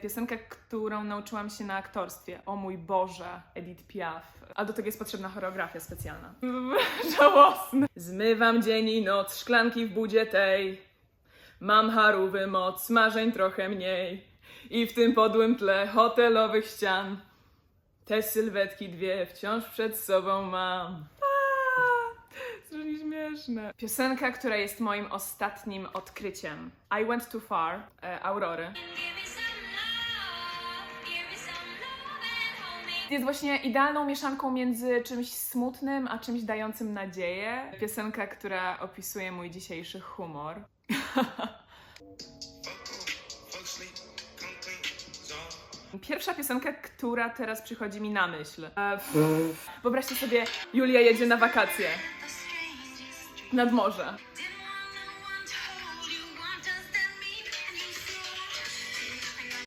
piosenka, którą nauczyłam się na aktorstwie. O mój Boże, Edith Piaf. A do tego jest potrzebna choreografia specjalna. Żałosne. Zmywam dzień i noc, szklanki w budzie tej. Mam harówy moc, marzeń trochę mniej. I w tym podłym tle hotelowych ścian te sylwetki dwie wciąż przed sobą mam. Strasznie śmieszne. Piosenka, która jest moim ostatnim odkryciem. I Went Too Far, e, Aurory. Jest właśnie idealną mieszanką między czymś smutnym, a czymś dającym nadzieję. Piosenka, która opisuje mój dzisiejszy humor. Pierwsza piosenka, która teraz przychodzi mi na myśl. E, Wyobraźcie sobie, Julia jedzie na wakacje nad morze.